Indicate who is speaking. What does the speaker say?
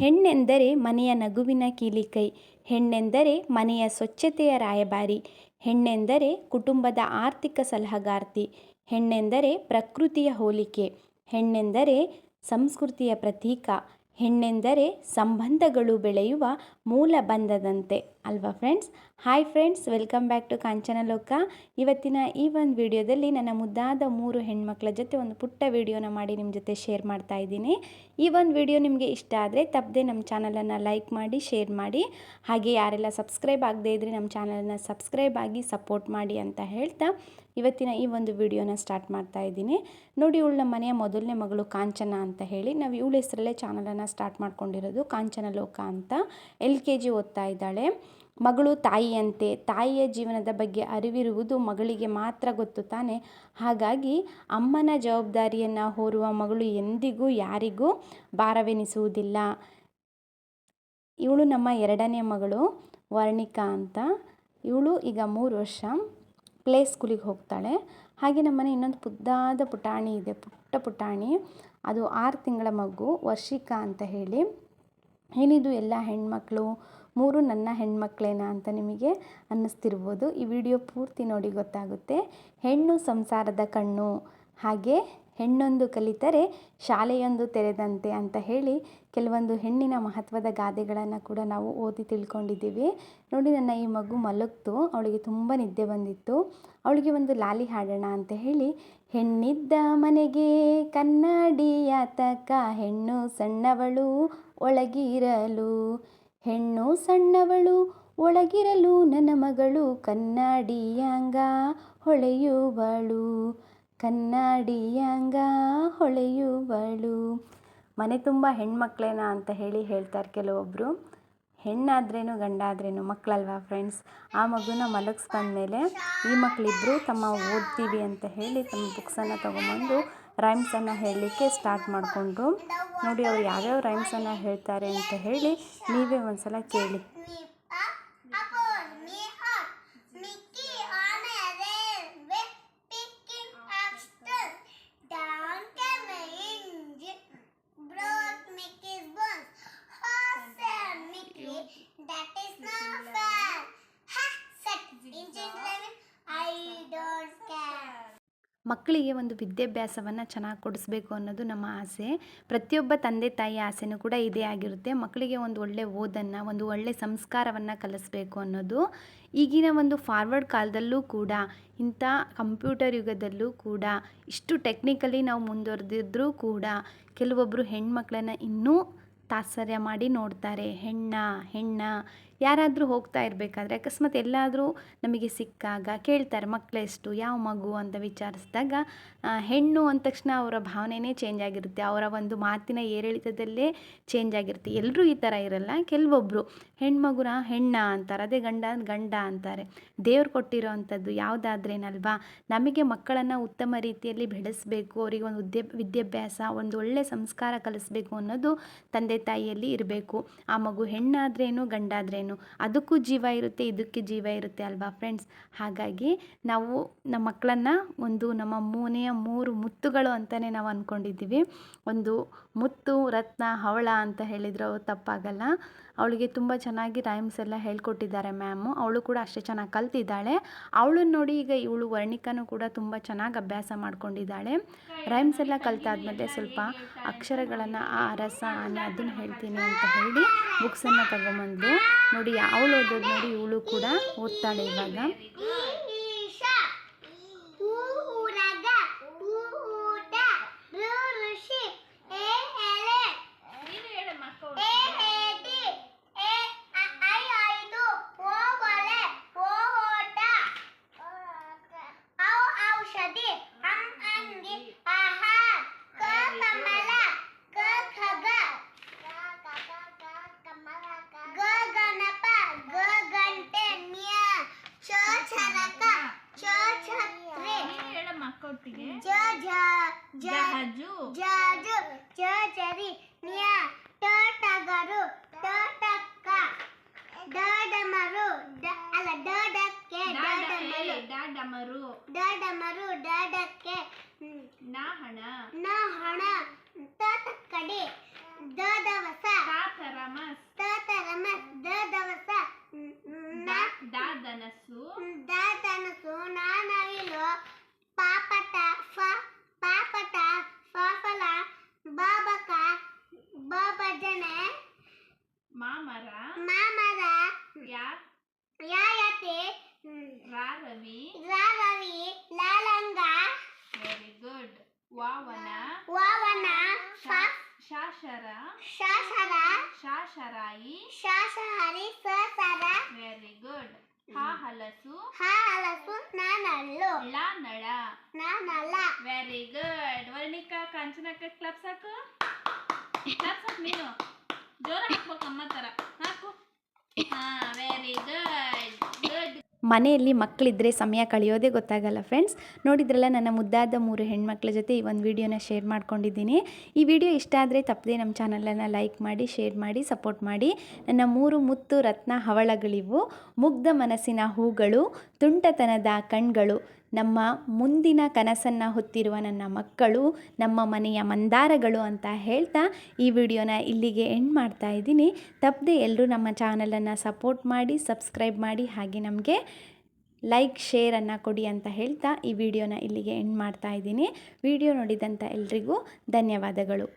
Speaker 1: ಹೆಣ್ಣೆಂದರೆ ಮನೆಯ ನಗುವಿನ ಕೀಲಿಕೈ, ಹೆಣ್ಣೆಂದರೆ ಮನೆಯ ಸ್ವಚ್ಛತೆಯ ರಾಯಭಾರಿ, ಹೆಣ್ಣೆಂದರೆ ಕುಟುಂಬದ ಆರ್ಥಿಕ ಸಲಹಗಾರ್ತಿ, ಹೆಣ್ಣೆಂದರೆ ಪ್ರಕೃತಿಯ ಹೋಲಿಕೆ, ಹೆಣ್ಣೆಂದರೆ ಸಂಸ್ಕೃತಿಯ ಪ್ರತೀಕ, ಹೆಣ್ಣೆಂದರೆ ಸಂಬಂಧಗಳು ಬೆಳೆಯುವ ಮೂಲ ಬಂಧದಂತೆ, ಅಲ್ವಾ friends hi friends welcome back to Kanchana Loka ಇವತ್ತಿನ ಈ ಒಂದು ವಿಡಿಯೋದಲ್ಲಿ ನನ್ನ ಮುದ್ದಾದ ಮೂರು ಹೆಣ್ಮಕ್ಳ ಜೊತೆ ಒಂದು ಪುಟ್ಟ ವಿಡಿಯೋನ ಮಾಡಿ ನಿಮ್ಮ ಜೊತೆ ಶೇರ್ ಮಾಡ್ತಾ ಇದ್ದೀನಿ. ಈ ಒಂದು ವಿಡಿಯೋ ನಿಮಗೆ ಇಷ್ಟ ಆದರೆ ತಪ್ಪದೆ ನಮ್ಮ ಚಾನಲನ್ನು ಲೈಕ್ ಮಾಡಿ ಶೇರ್ ಮಾಡಿ. ಹಾಗೆ ಯಾರೆಲ್ಲ ಸಬ್ಸ್ಕ್ರೈಬ್ ಆಗದೇ ಇದ್ದರೆ ನಮ್ಮ ಚಾನಲನ್ನು ಸಬ್ಸ್ಕ್ರೈಬ್ ಆಗಿ ಸಪೋರ್ಟ್ ಮಾಡಿ ಅಂತ ಹೇಳ್ತಾ ಇವತ್ತಿನ ಈ ಒಂದು ವಿಡಿಯೋನ ಸ್ಟಾರ್ಟ್ ಮಾಡ್ತಾ ಇದ್ದೀನಿ. ನೋಡಿ, ಇವಳು ನಮ್ಮ ಮನೆಯ ಮೊದಲನೇ ಮಗಳು ಕಾಂಚನ ಅಂತ ಹೇಳಿ. ನಾವು ಇವಳ ಹೆಸರಲ್ಲೇ ಚಾನಲನ್ನು ಸ್ಟಾರ್ಟ್ ಮಾಡ್ಕೊಂಡಿರೋದು ಕಾಂಚನ ಲೋಕ ಅಂತ. ಎಲ್ ಕೆ ಜಿ ಓದ್ತಾ ಇದ್ದಾಳೆ. ಮಗಳು ತಾಯಿಯಂತೆ, ತಾಯಿಯ ಜೀವನದ ಬಗ್ಗೆ ಅರಿವಿರುವುದು ಮಗಳಿಗೆ ಮಾತ್ರ ಗೊತ್ತು ತಾನೆ. ಹಾಗಾಗಿ ಅಮ್ಮನ ಜವಾಬ್ದಾರಿಯನ್ನು ಹೊರುವ ಮಗಳು ಎಂದಿಗೂ ಯಾರಿಗೂ ಭಾರವೆನಿಸುವುದಿಲ್ಲ. ಇವಳು ನಮ್ಮ ಎರಡನೇ ಮಗಳು ವರ್ಣಿಕಾ ಅಂತ. ಇವಳು ಈಗ ಮೂರು ವರ್ಷ ಪ್ಲೇ ಸ್ಕೂಲಿಗೆ ಹೋಗ್ತಾಳೆ. ಹಾಗೆ ನಮ್ಮನೆ ಇನ್ನೊಂದು ಪುದ್ದಾದ ಪುಟಾಣಿ ಇದೆ, ಪುಟ್ಟ ಪುಟಾಣಿ. ಅದು ಆರು ತಿಂಗಳ ಮಗು, ವರ್ಷಿಕಾ ಅಂತ ಹೇಳಿ. ಏನಿದು ಎಲ್ಲ ಹೆಣ್ಮಕ್ಳು ಮೂರು ನನ್ನ ಹೆಣ್ಮಕ್ಳೇನಾ ಅಂತ ನಿಮಗೆ ಅನ್ನಿಸ್ತಿರ್ಬೋದು. ಈ ವಿಡಿಯೋ ಪೂರ್ತಿ ನೋಡಿ ಗೊತ್ತಾಗುತ್ತೆ. ಹೆಣ್ಣು ಸಂಸಾರದ ಕಣ್ಣು, ಹಾಗೆ ಹೆಣ್ಣೊಂದು ಕಲಿತರೆ ಶಾಲೆಯೊಂದು ತೆರೆದಂತೆ ಅಂತ ಹೇಳಿ ಕೆಲವೊಂದು ಹೆಣ್ಣಿನ ಮಹತ್ವದ ಗಾದೆಗಳನ್ನು ಕೂಡ ನಾವು ಓದಿ ತಿಳ್ಕೊಂಡಿದ್ದೀವಿ. ನೋಡಿ ನನ್ನ ಈ ಮಗು ಮಲಗ್ತು, ಅವಳಿಗೆ ತುಂಬ ನಿದ್ದೆ ಬಂದಿತ್ತು. ಅವಳಿಗೆ ಒಂದು ಲಾಲಿ ಹಾಡೋಣ ಅಂತ ಹೇಳಿ, ಹೆಣ್ಣಿದ್ದ ಮನೆಗೆ ಕನ್ನಡಿಯಾತಕ ಹೆಣ್ಣು ಸಣ್ಣವಳು ಒಳಗಿರಲು ಹೆಣ್ಣು ಸಣ್ಣವಳು, ಒಳಗಿರಲು ನನ್ನ ಮಗಳು ಕನ್ನಡಿಯಾಂಗ ಹೊಳೆಯುವಳು. ಕನ್ನಡಿಯಾಂಗ ಹೊಳೆಯುವಳು. ಮನೆ ತುಂಬ ಹೆಣ್ಮಕ್ಳೇನಾ ಅಂತ ಹೇಳಿ ಹೇಳ್ತಾರೆ ಕೆಲವೊಬ್ಬರು ಹೆಣ್ಣಾದ್ರೇನು, ಗಂಡಾದ್ರೇನು, ಮಕ್ಕಳಲ್ವಾ ಫ್ರೆಂಡ್ಸ್ ಆ ಮಗುನ ಮಲಗಿಸ್ಬಂದ್ಮೇಲೆ ಈ ಮಕ್ಕಳಿಬ್ಬರು ತಮ್ಮ ಓದ್ತೀವಿ ಅಂತ ಹೇಳಿ ತಮ್ಮ ಬುಕ್ಸನ್ನು ತೊಗೊಂಬಂದು ರೈಮ್ಸನ್ನು ಹೇಳಲಿಕ್ಕೆ ಸ್ಟಾರ್ಟ್ ಮಾಡಿಕೊಂಡ್ರು. ನೋಡಿ ಅವ್ರು ಯಾವ್ಯಾವ ರೈಮ್ಸನ್ನು ಹೇಳ್ತಾರೆ ಅಂತ ಹೇಳಿ ನೀವೇ ಒಂದು ಸಲ ಕೇಳಿ. ಮಕ್ಕಳಿಗೆ ಒಂದು ವಿದ್ಯಾಭ್ಯಾಸವನ್ನು ಚೆನ್ನಾಗಿ ಕೊಡಿಸ್ಬೇಕು ಅನ್ನೋದು ನಮ್ಮ ಆಸೆ. ಪ್ರತಿಯೊಬ್ಬ ತಂದೆ ತಾಯಿ ಆಸೆನೂ ಕೂಡ ಇದೇ ಆಗಿರುತ್ತೆ. ಮಕ್ಕಳಿಗೆ ಒಂದು ಒಳ್ಳೆ ಓದನ್ನು, ಒಂದು ಒಳ್ಳೆ ಸಂಸ್ಕಾರವನ್ನು ಕಲಿಸ್ಬೇಕು ಅನ್ನೋದು ಈಗಿನ ಒಂದು ಫಾರ್ವರ್ಡ್ ಕಾಲದಲ್ಲೂ ಕೂಡ, ಇಂಥ ಕಂಪ್ಯೂಟರ್ ಯುಗದಲ್ಲೂ ಕೂಡ, ಇಷ್ಟು ಟೆಕ್ನಿಕಲಿ ನಾವು ಮುಂದುವರೆದಿದ್ರೂ ಕೂಡ ಕೆಲವೊಬ್ಬರು ಹೆಣ್ಮಕ್ಳನ್ನು ಇನ್ನೂ ತಾತ್ಸರ್ಯ ಮಾಡಿ ನೋಡ್ತಾರೆ. ಹೆಣ್ಣ ಹೆಣ್ಣ, ಯಾರಾದರೂ ಹೋಗ್ತಾ ಇರಬೇಕಾದ್ರೆ ಅಕಸ್ಮಾತ್ ಎಲ್ಲಾದರೂ ನಮಗೆ ಸಿಕ್ಕಾಗ ಕೇಳ್ತಾರೆ ಮಕ್ಕಳೆಷ್ಟು ಯಾವ ಮಗು ಅಂತ ವಿಚಾರಿಸಿದಾಗ ಹೆಣ್ಣು ಅಂದ ತಕ್ಷಣ ಅವರ ಭಾವನೆನೇ ಚೇಂಜ್ ಆಗಿರುತ್ತೆ. ಅವರ ಒಂದು ಮಾತಿನ ಏರಿಳಿತದಲ್ಲೇ ಚೇಂಜ್ ಆಗಿರುತ್ತೆ. ಎಲ್ಲರೂ ಈ ಥರ ಇರಲ್ಲ. ಕೆಲವೊಬ್ಬರು ಹೆಣ್ಮಗುನ ಹೆಣ್ಣ ಅಂತಾರೆ, ಅದೇ ಗಂಡ ಗಂಡ ಅಂತಾರೆ. ದೇವ್ರು ಕೊಟ್ಟಿರೋ ಅಂಥದ್ದು ಯಾವುದಾದ್ರೇನಲ್ವಾ? ನಮಗೆ ಮಕ್ಕಳನ್ನು ಉತ್ತಮ ರೀತಿಯಲ್ಲಿ ಬೆಳೆಸಬೇಕು, ಅವರಿಗೆ ಒಂದು ವಿದ್ಯಾಭ್ಯಾಸ, ಒಂದು ಒಳ್ಳೆಯ ಸಂಸ್ಕಾರ ಕಲಿಸ್ಬೇಕು ಅನ್ನೋದು ತಂದೆ ತಾಯಿಯಲ್ಲಿ ಇರಬೇಕು. ಆ ಮಗು ಹೆಣ್ಣಾದ್ರೇನು, ಗಂಡಾದ್ರೇನು? ಅದಕ್ಕೂ ಜೀವ ಇರುತ್ತೆ, ಇದಕ್ಕೆ ಜೀವ ಇರುತ್ತೆ ಅಲ್ವಾ ಫ್ರೆಂಡ್ಸ್ ಹಾಗಾಗಿ ನಾವು ನಮ್ಮ ಮಕ್ಕಳನ್ನು ಒಂದು ನಮ್ಮ ಮೂನೆಯ ಮೂರು ಮುತ್ತುಗಳು ಅಂತಲೇ ನಾವು ಅಂದ್ಕೊಂಡಿದ್ದೀವಿ ಒಂದು ಮುತ್ತು, ರತ್ನ, ಹವಳ ಅಂತ ಹೇಳಿದ್ರು ತಪ್ಪಾಗಲ್ಲ. ಅವಳಿಗೆ ತುಂಬ ಚೆನ್ನಾಗಿ ರೈಮ್ಸ್ ಎಲ್ಲ ಹೇಳ್ಕೊಟ್ಟಿದ್ದಾರೆ ಮ್ಯಾಮು ಅವಳು ಕೂಡ ಅಷ್ಟೇ ಚೆನ್ನಾಗಿ ಕಲ್ತಿದ್ದಾಳೆ. ಅವಳನ್ನ ನೋಡಿ ಈಗ ಇವಳು ವರ್ಣಿಕನೂ ಕೂಡ ತುಂಬ ಚೆನ್ನಾಗಿ ಅಭ್ಯಾಸ ಮಾಡ್ಕೊಂಡಿದ್ದಾಳೆ. ರೈಮ್ಸ್ ಎಲ್ಲ ಕಲ್ತಾದ್ಮೇಲೆ ಸ್ವಲ್ಪ ಅಕ್ಷರಗಳನ್ನು, ಆ ರಸ ಆನೆ ಅದನ್ನು ಹೇಳ್ತೀನಿ ಅಂತ ಹೇಳಿ ಬುಕ್ಸನ್ನು ತಗೊಂಬಂದ್ಲು. ನೋಡಿ ಅವಳು ಓದೋದು ನೋಡಿ ಇವಳು ಕೂಡ ಓದ್ತಾಳೆ ಇವಾಗ.
Speaker 2: జహజు. జజు జరి నియా టోటగరు టోటక్క డడమరు అల డడక్కే డడమరు. డడమరు. డడమరు డడక్కే నా హణ నా హణ తాతరమస్ తాతరమస్ దదవస దాదనసు దాదనసు నానా ఫ పాపత ఫఫల
Speaker 3: బాబక
Speaker 2: బాబజనే
Speaker 3: మామర
Speaker 2: మామర
Speaker 3: యా యాయతే
Speaker 2: రారవి రారవి
Speaker 3: లాలంగ వెరీ గుడ్
Speaker 2: వావన
Speaker 3: వావన ಶಾಶರ
Speaker 2: ಶಾಶರ
Speaker 3: ಶಾಶರಾಯಿ
Speaker 2: ಶಾಶಹರಿ ಸಸರ
Speaker 3: ವೆರಿ ಗುಡ್ ಹಾ ಹಲಸು.
Speaker 2: ಹಾಲಸು ನಾನಲ್ಲು
Speaker 3: ಲ ನಳ
Speaker 2: ನಾನಲ್ಲ
Speaker 3: ವೆರಿ ಗುಡ್ ವರ್ಣಿಕಾ ಕಾಂಚನಕ್ಕ ಕ್ಲಬ್ಸ್ ಸಾಕು? ಕ್ಲಬ್ಸ್ ಹಾಕು ನೀನು. ಜೋರ ಹಾಕ್ಬೇಕು ಅಮ್ಮ ತರ ಹಾಕು. ಹಾ ವೆರಿ ಗುಡ್
Speaker 1: ಮನೆಯಲ್ಲಿ ಮಕ್ಕಳಿದ್ರೆ ಸಮಯ ಕಳೆಯೋದೇ ಗೊತ್ತಾಗಲ್ಲ ಫ್ರೆಂಡ್ಸ್ ನೋಡಿದ್ರಲ್ಲ, ನನ್ನ ಮುದ್ದಾದ ಮೂರು ಹೆಣ್ಮಕ್ಳ ಜೊತೆ ಈ ಒಂದು ವಿಡಿಯೋನ ಶೇರ್ ಮಾಡ್ಕೊಂಡಿದ್ದೀನಿ. ಈ ವಿಡಿಯೋ ಇಷ್ಟ ಆದರೆ ತಪ್ಪದೆ ನಮ್ಮ ಚಾನಲನ್ನು ಲೈಕ್ ಮಾಡಿ ಶೇರ್ ಮಾಡಿ ಸಪೋರ್ಟ್ ಮಾಡಿ. ನನ್ನ ಮೂರು ಮುತ್ತು ರತ್ನ ಹವಳಗಳಿವು. ಮುಗ್ಧ ಮನಸ್ಸಿನ ಹೂಗಳು. ತುಂಟತನದ ಕಣ್ಗಳು, ನಮ್ಮ ಮುಂದಿನ ಕನಸನ್ನು ಹೊತ್ತಿರುವ ನನ್ನ ಮಕ್ಕಳು, ನಮ್ಮ ಮನೆಯ ಮಂದಾರಗಳು ಅಂತ ಹೇಳ್ತಾ ಈ ವಿಡಿಯೋನ ಇಲ್ಲಿಗೆ ಎಂಡ್ ಮಾಡ್ತಾ ಇದ್ದೀನಿ. ತಪ್ಪದೆ ಎಲ್ಲರೂ ನಮ್ಮ ಚಾನಲನ್ನು ಸಪೋರ್ಟ್ ಮಾಡಿ ಸಬ್ಸ್ಕ್ರೈಬ್ ಮಾಡಿ, ಹಾಗೆ ನಮಗೆ ಲೈಕ್ ಶೇರನ್ನು ಕೊಡಿ ಅಂತ ಹೇಳ್ತಾ ಈ ವಿಡಿಯೋನ ಇಲ್ಲಿಗೆ ಎಂಡ್ ಮಾಡ್ತಾ ಇದ್ದೀನಿ. ವಿಡಿಯೋ ನೋಡಿದಂಥ ಎಲ್ರಿಗೂ ಧನ್ಯವಾದಗಳು.